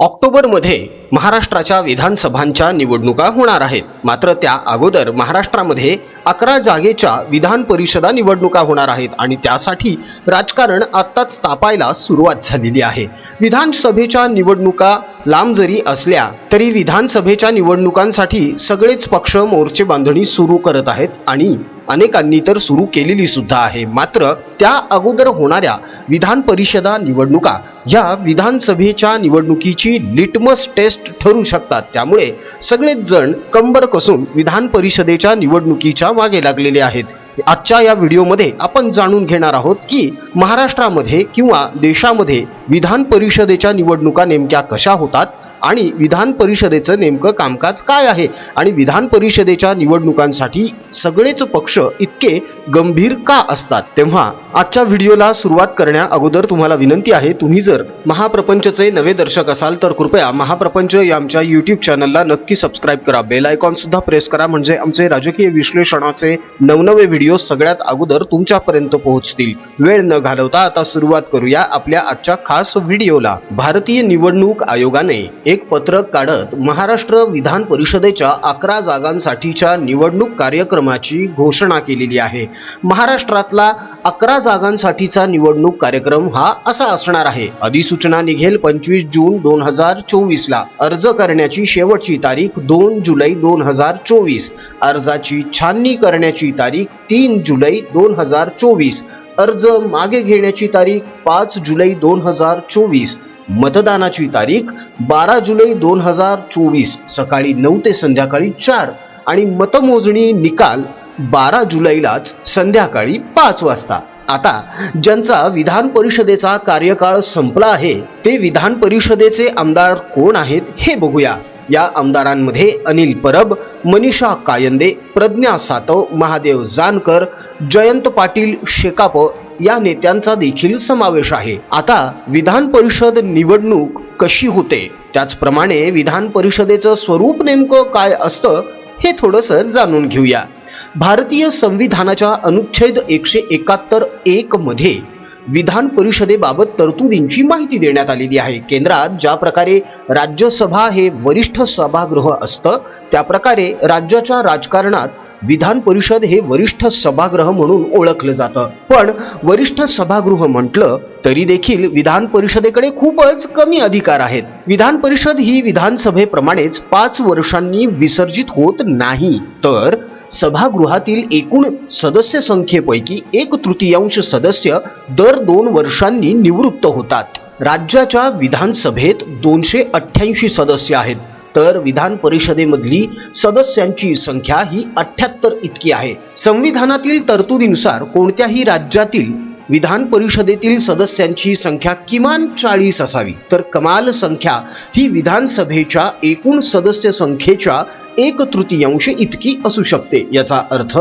ऑक्टोबरमध्ये महाराष्ट्राच्या विधानसभांच्या निवडणुका होणार आहेत. मात्र त्या अगोदर महाराष्ट्रामध्ये अकरा जागेच्या विधान परिषदा निवडणुका होणार आहेत आणि त्यासाठी राजकारण आत्ताच तापायला सुरुवात झालेली आहे. विधानसभेच्या निवडणुका लांब जरी असल्या तरी विधानसभेच्या निवडणुकांसाठी सगळेच पक्ष मोर्चे बांधणी सुरू करत आहेत आणि अनेकांनी तर सुरू केलेली सुद्धा आहे. मात्र त्या अगोदर होणाऱ्या विधान परिषदा निवडणुका या विधानसभेच्या निवडणुकीची लिटमस टेस्ट ठरू शकतात. त्यामुळे सगळेच जण कंबर कसून विधान परिषदेच्या निवडणुकीच्या मागे लागलेले आहेत. आजच्या या व्हिडिओमध्ये आपण जाणून घेणार आहोत की महाराष्ट्रामध्ये किंवा देशामध्ये विधान परिषदेच्या निवडणुका नेमक्या कशा होतात आणि विधान परिषदेचं नेमकं कामकाज काय आहे? आणि विधान परिषदेच्या निवडणुकांसाठी सगळेच पक्ष इतके गंभीर का असतात? तेव्हा आजच्या व्हिडिओला सुरुवात करण्या अगोदर तुम्हाला विनंती आहे तुम्ही जर महाप्रपंचचे नवे दर्शक असाल तर कृपया महाप्रपंच या आमच्या यूट्यूब चॅनलला नक्की सबस्क्राईब करा. बेल आयकॉन सुद्धा प्रेस करा म्हणजे आमचे राजकीय विश्लेषणाचे नवनवे व्हिडिओ सगळ्यात अगोदर तुमच्यापर्यंत पोहोचतील. वेळ न घालवता आता सुरुवात करूया आपल्या आजच्या खास व्हिडिओला. भारतीय निवडणूक आयोगाने एक पत्रक काढत महाराष्ट्र विधान परिषदेच्या अकरा जागांसाठीच्या निवडणूक कार्यक्रमाची घोषणा केलेली आहे. महाराष्ट्रातला अकरा जागांसाठीचा निवडणूक कार्यक्रम हा असा असणार आहे. अधिसूचना निघेल पंचवीस जून दोन हजार चोवीस ला अर्ज करण्याची शेवटची तारीख दोन जुलै दोन हजार चोवीस. अर्जाची छाननी करण्याची तारीख तीन जुलै दोन हजार चोवीस. अर्ज मागे घेण्याची तारीख पाच जुलै दोन हजार चोवीस. मतदानाची तारीख बारा जुलै दोन हजार चोवीस सकाळी नऊ ते संध्याकाळी चार आणि मतमोजणी निकाल बारा जुलैलाच संध्याकाळी पाच वाजता. आता ज्यांचा विधान परिषदेचा कार्यकाळ संपला आहे ते विधान परिषदेचे आमदार कोण आहेत हे बघूया. या आमदारांमध्ये अनिल परब मनीषा कायंदे प्रज्ञा सातव महादेव जानकर जयंत पाटील शेकाप या नेत्यांचा देखील समावेश आहे. आता विधान परिषद निवडणूक कशी होते? त्याचप्रमाणे विधान परिषदेचं स्वरूप नेमकं काय असतं हे थोडंसं जाणून घेऊया. भारतीय संविधानाच्या अनुच्छेद एकशे एकाहत्तर एक मध्ये विधान परिषदेबाबत तरतुदींची माहिती देण्यात आलेली आहे. केंद्रात ज्या प्रकारे राज्यसभा हे वरिष्ठ सभागृह असतं त्या प्रकारे राज्याच्या राजकारणात विधान परिषद हे वरिष्ठ सभागृह म्हणून ओळखलं जातं. पण वरिष्ठ सभागृह म्हटलं तरी देखील विधान परिषदेकडे खूपच कमी अधिकार आहेत. विधान परिषद ही विधानसभेप्रमाणेच पाच वर्षांनी विसर्जित होत नाही. तर सभागृहातील एकूण सदस्य संख्येपैकी एक तृतीयांश सदस्य दर दोन वर्षांनी निवृत्त होतात. राज्याच्या विधानसभेत दोनशे अठ्ठ्याऐंशी सदस्य आहेत. तर विधान परिषदेमधली सदस्यांची संख्या ही अठ्याहत्तर इतकी आहे. संविधानातील तरतुदीनुसार कोणत्याही राज्यातील विधान परिषदेतील सदस्यांची संख्या किमान चाळीस असावी. तर कमाल संख्या ही विधानसभेच्या एकूण सदस्य संख्येच्या एक तृतीयांश इतकी असू शकते. याचा अर्थ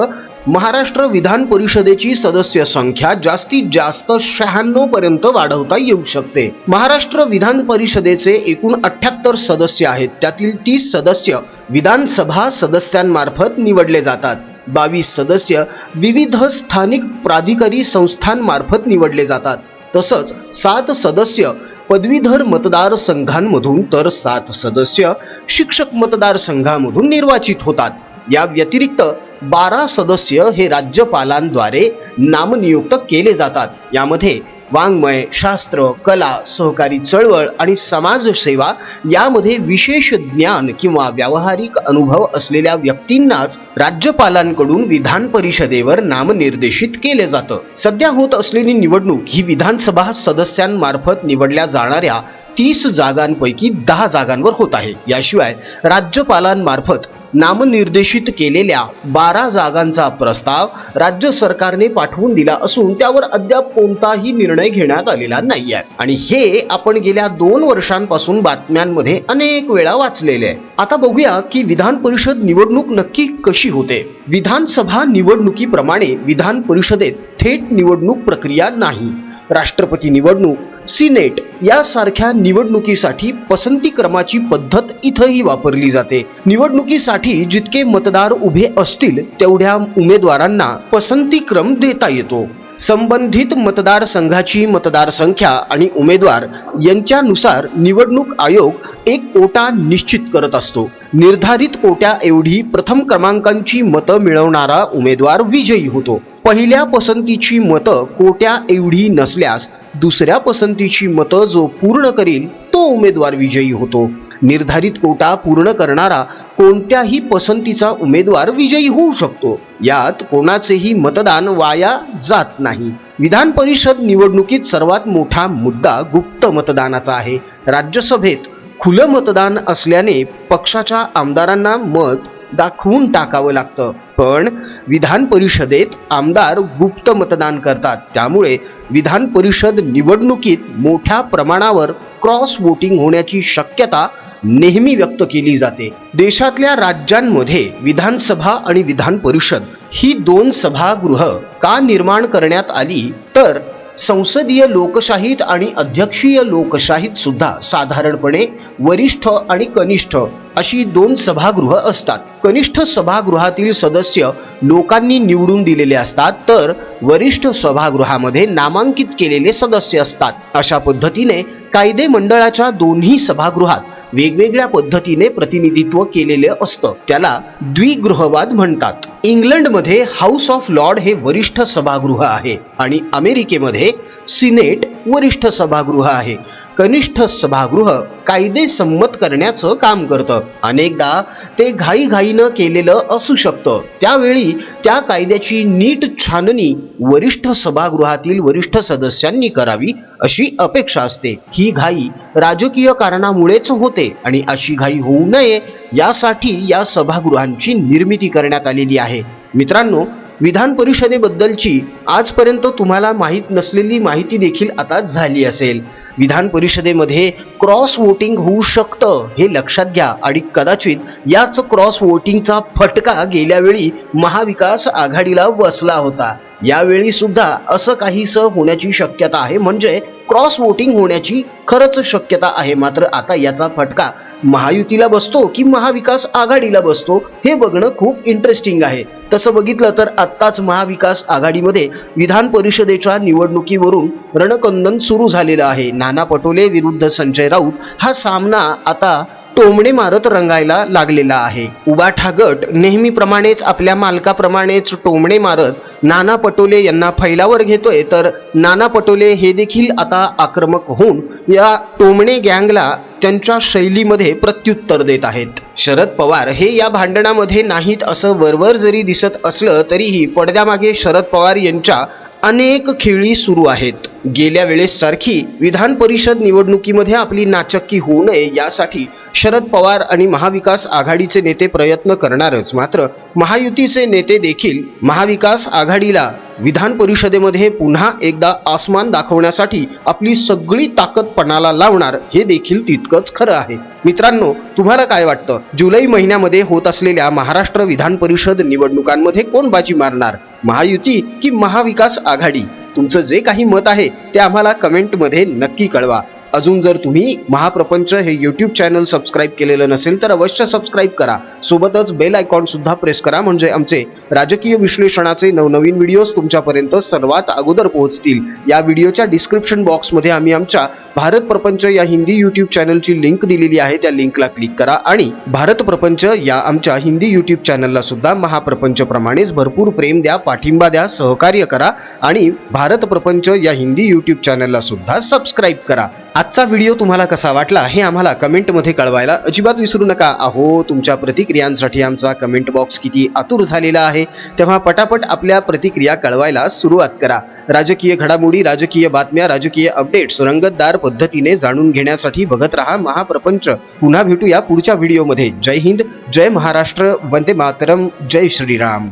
महाराष्ट्र विधान परिषदेची सदस्य संख्या जास्तीत जास्त शहाण्णव पर्यंत वाढवता येऊ शकते. महाराष्ट्र विधान परिषदेचे एकूण अठ्याहत्तर सदस्य आहेत. त्यातील तीस सदस्य विधानसभा सदस्यांमार्फत निवडले जातात. बावीस सदस्य विविध स्थानिक प्राधिकारी संस्थांमार्फत निवडले जातात. तसंच सात सदस्य पदवीधर मतदारसंघांमधून तर सात सदस्य शिक्षक मतदारसंघामधून निर्वाचित होतात. या व्यतिरिक्त बारा सदस्य हे राज्यपालांद्वारे नामनियुक्त केले जातात. यामध्ये वाङ्मय शास्त्र कला सहकारी चळवळ आणि समाजसेवा यामध्ये विशेष ज्ञान किंवा व्यावहारिक अनुभव असलेल्या व्यक्तींनाच राज्यपालांकडून विधान परिषदेवर नामनिर्देशित केले जातं. सध्या होत असलेली निवडणूक ही विधानसभा सदस्यांमार्फत निवडल्या जाणाऱ्या तीस जागांपैकी दहा जागांवर होत आहे. याशिवाय राज्यपालांमार्फत नामनिर्देशित केलेल्या बारा जागांचा प्रस्ताव राज्य सरकारने पाठवून दिला असून त्यावर अद्याप कोणताही निर्णय घेण्यात आलेला नाही आहे आणि हे आपण गेल्या दोन वर्षांपासून बातम्यांमध्ये अनेक वेळा वाचलेले आहे. आता बघूया की विधान परिषद निवडणूक नक्की कशी होते. विधानसभा निवडणुकीप्रमाणे विधान परिषदेत थेट निवडणूक प्रक्रिया नाही. राष्ट्रपती निवडणूक सिनेट यासारख्या निवडणुकीसाठी पसंती क्रमाची पद्धत इथंही वापरली जाते. निवडणुकीसाठी जितके मतदार उभे असतील तेवढ्या उमेदवारांना पसंती क्रम देता येतो. संबंधित मतदारसंघाची मतदारसंख्या आणि उमेदवार यांच्यानुसार निवडणूक आयोग एक कोटा निश्चित करत असतो. निर्धारित कोट्या एवढी प्रथम क्रमांकांची मतं मिळवणारा उमेदवार विजयी होतो. पहिल्या पसंतीची मतं कोट्या एवढी नसल्यास दुसऱ्या पसंतीची मतं जो पूर्ण करील तो उमेदवार विजयी होतो. निर्धारित कोटा पूर्ण करणारा कोणत्याही पसंतीचा उमेदवार विजयी होऊ शकतो. यात कोणाचेही मतदान वाया जात नाही. विधान परिषद निवडणुकीत सर्वात मोठा मुद्दा गुप्त मतदानाचा आहे. राज्यसभेत खुलं मतदान असल्याने पक्षाच्या आमदारांना मत दाखवून टाकावं लागतं. पण विधान परिषदेत आमदार गुप्त मतदान करतात. त्यामुळे विधान परिषद निवडणुकीत मोठ्या प्रमाणावर क्रॉस वोटिंग होण्याची शक्यता नेहमी व्यक्त केली जाते. देशातल्या राज्यांमध्ये विधानसभा आणि विधान परिषद ही दोन सभागृह का निर्माण करण्यात आली? तर संसदीय लोकशाहीत आणि अध्यक्षीय लोकशाहीत सुद्धा साधारणपणे वरिष्ठ आणि कनिष्ठ अशी दोन सभागृह असतात. कनिष्ठ सभागृहातील सदस्य लोकांनी निवडून दिलेले असतात तर वरिष्ठ सभागृहामध्ये नामांकित केलेले सदस्य असतात. अशा पद्धतीने कायदे मंडळाच्या दोन्ही सभागृहात वेगवेगळ्या पद्धतीने प्रतिनिधित्व केलेले असतं. त्याला द्विगृहवाद म्हणतात. इंग्लंडमध्ये हाऊस ऑफ लॉर्ड हे वरिष्ठ सभागृह आहे आणि अमेरिकेमध्ये सिनेट वरिष्ठ सभागृह आहे. कनिष्ठ सभागृह कायदे संमत करण्याचं काम करतं. अनेकदा ते घाईघाईनं केलेलं असू शकतं. त्यावेळी त्या कायद्याची नीट छाननी वरिष्ठ सभागृहातील वरिष्ठ सदस्यांनी करावी अशी अपेक्षा असते. ही घाई राजकीय कारणामुळेच होते आणि अशी घाई होऊ नये यासाठी या सभागृहांची निर्मिती करण्यात आलेली आहे. मित्रांनो विधान परिषदेबद्दलची आजपर्यंत तुम्हाला माहीत नसलेली माहिती देखील आता झाली असेल. विधान परिषदेमध्ये क्रॉस वोटिंग होऊ शकतं हे लक्षात घ्या आणि कदाचित याच क्रॉस वोटिंगचा फटका गेल्यावेळी महाविकास आघाडीला बसला होता. यावेळी सुद्धा असं काहीसं होण्याची शक्यता आहे. म्हणजे क्रॉस वोटिंग होण्याची खरंच शक्यता आहे. मात्र आता याचा फटका महायुतीला बसतो की महाविकास आघाडीला बसतो हे बघणं खूप इंटरेस्टिंग आहे. तसं बघितलं तर आत्ताच महाविकास आघाडीमध्ये विधान परिषदेच्या निवडणुकीवरून रणकंदन सुरू झालेलं आहे. नाना पटोले विरुद्ध संजय राऊत हा सामना आता टोमणे मारत रंगायला लागलेला आहे. उबाठा गट नेहमीप्रमाणेच आपल्या मालकाप्रमाणेच टोमणे मारत नाना पटोले यांना फैलावर घेतोय. तर नाना पटोले हे देखील आता आक्रमक होऊन या टोमणे गँगला त्यांच्या शैलीमध्ये प्रत्युत्तर देत आहेत. शरद पवार हे या भांडणामध्ये नाहीत असं वरवर जरी दिसत असलं तरीही पडद्यामागे शरद पवार यांच्या अनेक खेळी सुरू आहेत. गेल्या वेळेस सारखी विधान परिषद निवडणुकीमध्ये आपली नाचक्की होऊ नये यासाठी शरद पवार आणि महाविकास आघाडीचे नेते प्रयत्न करणारच. मात्र महायुतीचे नेते देखील महाविकास आघाडीला विधान परिषदेमध्ये पुन्हा एकदा आसमान दाखवण्यासाठी आपली सगळी ताकद पणाला लावणार हे देखील तितकंच खरं आहे. मित्रांनो तुम्हाला काय वाटतं? जुलै महिन्यामध्ये होत असलेल्या महाराष्ट्र विधान परिषद निवडणुकांमध्ये कोण बाजी मारणार? महायुती की महाविकास आघाडी? तुमचं जे काही मत आहे ते आम्हाला कमेंटमध्ये नक्की कळवा. अजून जर तुम्ही महाप्रपंच हे यूट्यूब चॅनल सबस्क्राईब केलेलं नसेल तर अवश्य सबस्क्राईब करा. सोबतच बेल आयकॉन सुद्धा प्रेस करा म्हणजे आमचे राजकीय विश्लेषणाचे नवनवीन व्हिडिओज तुमच्यापर्यंत सर्वात अगोदर पोहोचतील. या व्हिडिओच्या डिस्क्रिप्शन बॉक्समध्ये आम्ही आमच्या भारत प्रपंच या हिंदी यूट्यूब चॅनलची लिंक दिलेली आहे. त्या लिंकला क्लिक करा आणि भारत प्रपंच या आमच्या हिंदी यूट्यूब चॅनलला सुद्धा महाप्रपंच प्रमाणेच भरपूर प्रेम द्या पाठिंबा द्या सहकार्य करा आणि भारत प्रपंच या हिंदी यूट्यूब चॅनलला सुद्धा सबस्क्राईब करा. आजचा व्हिडिओ तुम्हाला कसा वाटला हे आम्हाला कमेंटमध्ये कळवायला अजिबात विसरू नका. अहो तुमच्या प्रतिक्रियांसाठी आमचा कमेंट बॉक्स किती आतुर झालेला आहे तेव्हा पटापट आपल्या प्रतिक्रिया कळवायला सुरुवात करा. राजकीय घडामोडी राजकीय बातम्या राजकीय अपडेट्स रंगतदार पद्धतीने जाणून घेण्यासाठी बघत रहा महाप्रपंच. पुन्हा भेटूया पुढच्या व्हिडिओमध्ये. जय हिंद जय महाराष्ट्र वंदे मातरम जय श्रीराम.